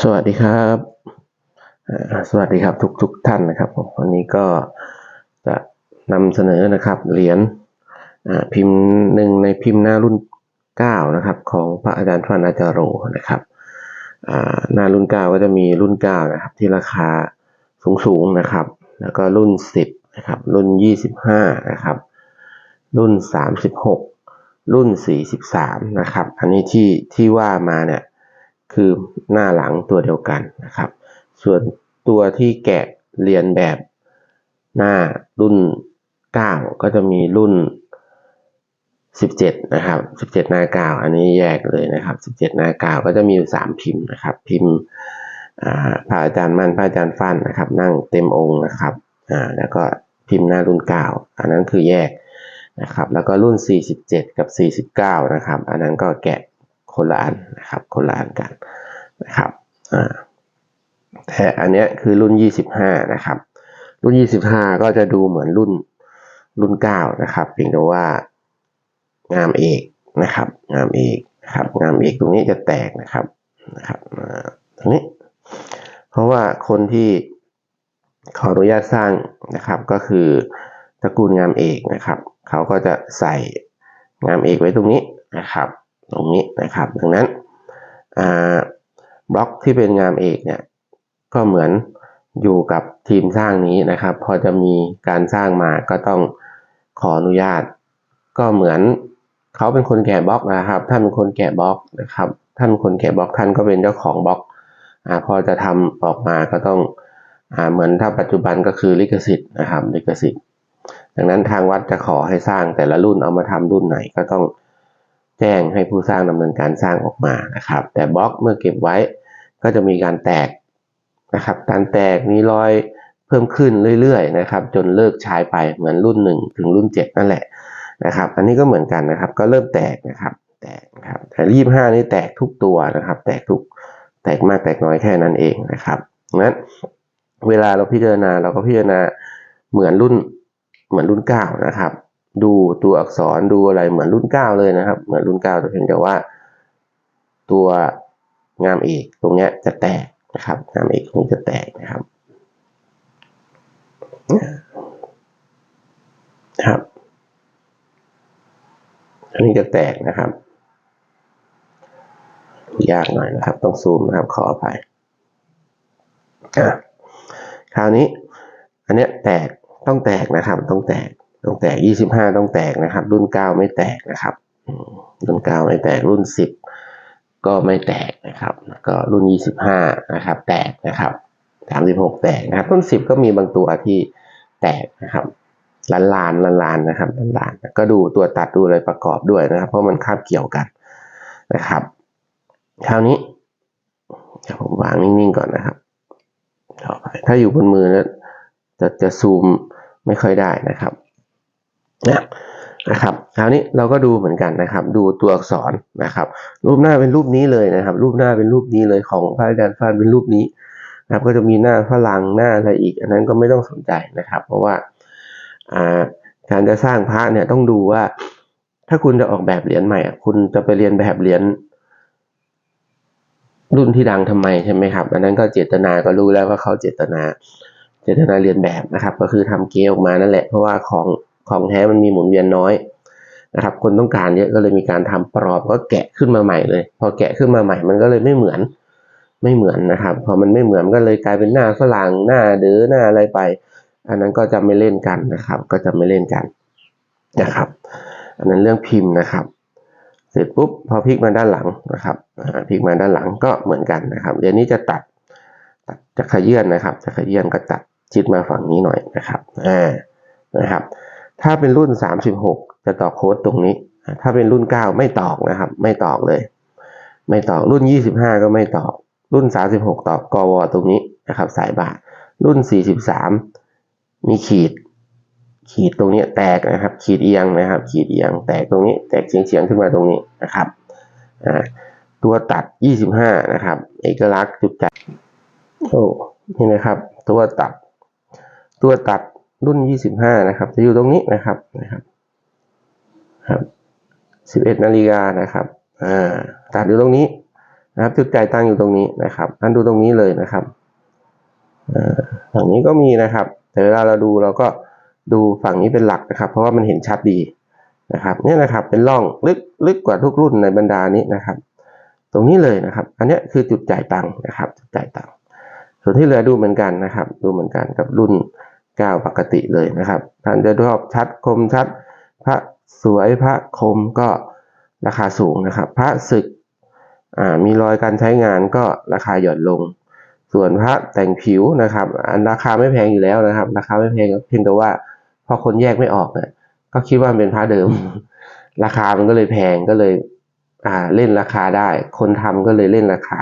สวัสดีครับสวัสดีครับทุกทุกท่านนะครับวันนี้ก็จะนำเสนอนะครับเหรียญพิมพ์หนึ่งในพิมพ์หน้ารุ่นเก้านะครับ ของพระอาจารย์ฟันอาจารโรนะครับหน้ารุ่นเก้าก็จะมีรุ่นเก้านะครับ ที่ราคาสูงสูงๆนะครับ แล้วก็รุ่นสิบนะครับ รุ่นยี่สิบห้านะครับ รุ่นสามสิบหกรุ่นสี่สิบสามนะครับ อันนี้ที่ที่ว่ามาเนี่ย คือหน้าหลังตัวเดียวกันนะครับ ส่วนตัวที่แกะเรียนแบบหน้ารุ่น 9 ก็จะมีรุ่น 17 นะครับ 17 หน้า 9 อันนี้แยกเลยนะครับ 17 หน้า 9 ก็จะมีอยู่ 3 พิมพ์นะครับ พิมพ์พระอาจารย์มั่นพระอาจารย์ฟันนะครับ นั่งเต็มองค์นะครับแล้วก็พิมพ์หน้ารุ่น 9 อันนั้นคือแยกนะครับ แล้วก็รุ่น 47 กับ 49 นะครับ อันนั้นก็แกะ คนละอันนะครับคนละอันกันนะครับแต่อันเนี้ยคือรุ่น 25 นะครับ รุ่น 25 ก็จะดูเหมือนรุ่นรุ่น 9 นะครับเพียงแต่ว่างามเอกนะครับ งามเอกนะครับ งามเอกตรงนี้จะแตกนะครับนะครับตรงนี้ เพราะว่าคนที่ขออนุญาตสร้างนะครับก็คือตระกูลงามเอกนะครับ เขาก็จะใส่งามเอกไว้ตรงนี้นะครับ ตรงนี้นะครับ ดังนั้นบล็อกที่เป็นงามเอกเนี่ยก็เหมือนอยู่กับทีมสร้างนี้นะครับ พอจะมีการสร้างมาก็ต้องขออนุญาต ก็เหมือนเขาเป็นคนแกะบล็อกนะครับท่านเป็นคนแกะบล็อกนะครับ ท่านเป็นคนแกะบล็อกท่านก็เป็นเจ้าของบล็อกอพอจะทำออกมาก็ต้องอเหมือนถ้าปัจจุบันก็คือลิขสิทธิ์นะครับลิขสิทธิ์ ดังนั้นทางวัดจะขอให้สร้างแต่ละรุ่นเอามาทำรุ่นไหนก็ต้อง แจ้งให้ผู้สร้างดำเนินการสร้างออกมานะครับ แต่บล็อกเมื่อเก็บไว้ก็จะมีการแตกนะครับ การแตกมีรอยเพิ่มขึ้นเรื่อยๆนะครับ จนเลิกใช้ไปเหมือนรุ่น 1 ถึงรุ่น 7 นั่นแหละนะครับ อันนี้ก็เหมือนกันนะครับ ก็เริ่มแตกนะครับ แตกครับแต่ยี่ห้านี่แตกทุกตัวนะครับ แตกทุกแตกมากแตกน้อยแค่นั้นเองนะครับงั้นเวลาเราพิจารณาเราก็พิจารณาเหมือนรุ่นเหมือนรุ่นเก้านะครับ ดูตัวอักษรดูอะไรเหมือนรุ่นเก้าเลยนะครับ เหมือนรุ่นเก้าแต่เพียงแต่ว่า ตัวงามเอกตรงเนี้ยจะแตกนะครับ งามเอกตรงนี้จะแตกนะครับนะครับอันนี้จะแตกนะครับ ยากหน่อยนะครับ ต้องซูมนะครับ ขออภัยคราวนี้ อันเนี้ยแตกต้องแตกนะครับ ต้องแตก ต้องแตก 25 ต้องแตกนะครับ รุ่น 9 ไม่แตกนะครับ รุ่น 9 ไม่แตกรุ่น 10 ก็ไม่แตกนะครับ แล้วก็รุ่น 25 นะครับ แตกนะครับ 36 แตกนะครับรุ่น 10 ก็มีบางตัวที่แตกนะครับล้านลานล้านลานนะครับล้านลานก็ดูตัวตัดดูอะไรประกอบด้วยนะครับ เพราะมันคาบเกี่ยวกันนะครับ คราวนี้ผมวางนิ่งๆก่อนนะครับต่อไปถ้าอยู่บนมือนะจะจะซูมไม่ค่อยได้นะครับ นะนะครับคราวนี้เราก็ดูเหมือนกันนะครับ ดูตัวอักษรนะครับ รูปหน้าเป็นรูปนี้เลยนะครับ รูปหน้าเป็นรูปนี้เลยของพระอาจารย์ฟานเป็นรูปนี้นะครับก็จะมีหน้าฝรั่งหน้าอะไรอีก อันนั้นก็ไม่ต้องสนใจนะครับ เพราะว่าการจะสร้างพระเนี่ยต้องดูว่า ถ้าคุณจะออกแบบเหรียญใหม่อะคุณจะไปเรียนแบบเหรียญรุ่นที่ดังทำไมใช่ไหมครับ อันนั้นก็เจตนาก็รู้แล้วว่าเขาเจตนา เจตนาเรียนแบบนะครับ ก็คือทำเกลออกมานั่นแหละเพราะว่าของ ของแท้มันมีหมุนเวียนน้อยนะครับ คนต้องการเยอะก็เลยมีการทำปลอบก็แกะขึ้นมาใหม่เลย พอแกะขึ้นมาใหม่มันก็เลยไม่เหมือนไม่เหมือนนะครับ พอมันไม่เหมือนก็เลยกลายเป็นหน้าฝรั่งหน้าเดือหน้าอะไรไป อันนั้นก็จะไม่เล่นกันนะครับ ก็จะไม่เล่นกันนะครับ อันนั้นเรื่องพิมพ์นะครับ เสร็จปุ๊บพอพลิกมาด้านหลังนะครับพลิกมาด้านหลังก็เหมือนกันนะครับ เดี๋ยวนี้จะตัดตัดจะขยื่นนะครับ จะขยื่นก็ตัดชิดมาฝั่งนี้หน่อยนะครับอ่านะครับ ถ้าเป็นรุ่น 36 จะตอกโค้ดตรงนี้ ถ้าเป็นรุ่น 9 ไม่ตอกนะครับ ไม่ตอกเลย ไม่ตอกรุ่น 25 ก็ไม่ตอก รุ่น 36 ตอกกวตรงนี้นะครับ สายบาทรุ่น 43 มีขีด ขีดตรงนี้แตกนะครับ ขีดเอียงนะครับ ขีดเอียง แตกตรงนี้ แตกเฉียงเฉียงๆขึ้นมาตรงนี้นะครับอ่าตัวตัด 25 นะครับ เอกลักษณ์จุดจัดโอ้นี่นะครับ ตัวตัด ตัวตัด รุ่น 25 นะครับ จะอยู่ตรงนี้นะครับนะครับครับ11นาฬิกานะครับอ่าตัดอยู่ตรงนี้นะครับ จุดจ่ายตังค์อยู่ตรงนี้นะครับท่านดูตรงนี้เลยนะครับอ่าฝั่งนี้ก็มีนะครับ แต่เวลาเราดูเราก็ดูฝั่งนี้เป็นหลักนะครับ เพราะว่ามันเห็นชัดดีนะครับเนี่ยนะครับเป็นร่องลึกลึกกว่าทุกรุ่นในบรรดานี้นะครับ ตรงนี้เลยนะครับ อันนี้คือจุดจ่ายตังค์นะครับ จุดจ่ายตังค์ส่วนที่เหลือดูเหมือนกันนะครับ ดูเหมือนกันกับรุ่น เก้าปกติเลยนะครับ ท่านจะชอบชัดคมชัด พระสวยพระคมก็ราคาสูงนะครับ พระศึกมีรอยการใช้งานก็ราคาหย่อนลง ส่วนพระแต่งผิวนะครับ อันราคาไม่แพงอยู่แล้วนะครับ ราคาไม่แพงเพียงแต่ว่าพอคนแยกไม่ออกเนี่ยก็คิดว่าเป็นพระเดิม ราคามันก็เลยแพงก็เลยอ่าเล่นราคาได้ คนทำก็เลยเล่นราคา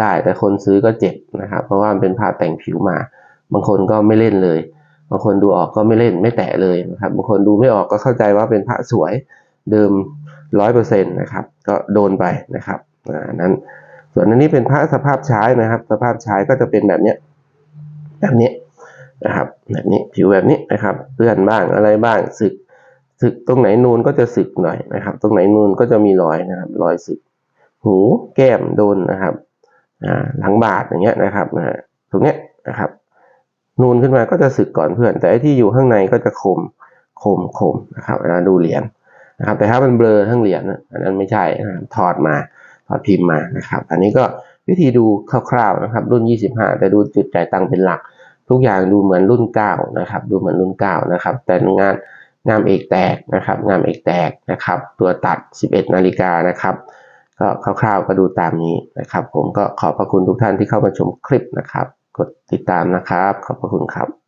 ได้ แต่คนซื้อก็เจ็บนะครับ เพราะว่ามันเป็นพระแต่งผิวมา บางคนก็ไม่เล่นเลย บางคนดูออกก็ไม่เล่นไม่แตะเลยนะครับ บางคนดูไม่ออกก็เข้าใจว่าเป็นพระสวยเดิมร้อยเปอร์เซ็นต์นะครับ ก็โดนไปนะครับอ่านั้น ส่วนอันนี้เป็นพระสภาพใช้นะครับ สภาพใช้ก็จะเป็นแบบเนี้ยแบบนี้นะครับ แบบนี้ผิวแบบนี้นะครับเปื้อนบ้างอะไรบ้างสึกสึกตรงไหนนูนก็จะสึกหน่อยนะครับ ตรงไหนนูนก็จะมีรอยนะครับ รอยสึก หูแก้มโดนนะครับอ่าหลังบาดอย่างเงี้ยนะครับตรงเนี้ยนะครับ นูนขึ้นมาก็จะสึกก่อนเพื่อน แต่ที่อยู่ข้างในก็จะคมคมคมนะครับเวลาดูเหรียญนะครับ แต่ถ้ามันเบลอทั้งเหรียญน่ะอันนั้นไม่ใช่นะครับถอดมาถอดพิมพ์มานะครับ อันนี้ก็วิธีดูคร่าวๆนะครับ รุ่น 25 แต่ดูจุดจ่ายตังค์เป็นหลัก ทุกอย่างดูเหมือนรุ่น 9 นะครับ ดูเหมือนรุ่น 9 นะครับ แต่งานงามเอกแตกนะครับ งามเอกแตกนะครับ ตัวตัด 11 นาฬิกานะครับก็คร่าวๆก็ดูตามนี้นะครับ ผมก็ขอบพระคุณทุกท่านที่เข้ามาชมคลิปนะครับ กดติดตามนะครับ ขอบพระคุณครับ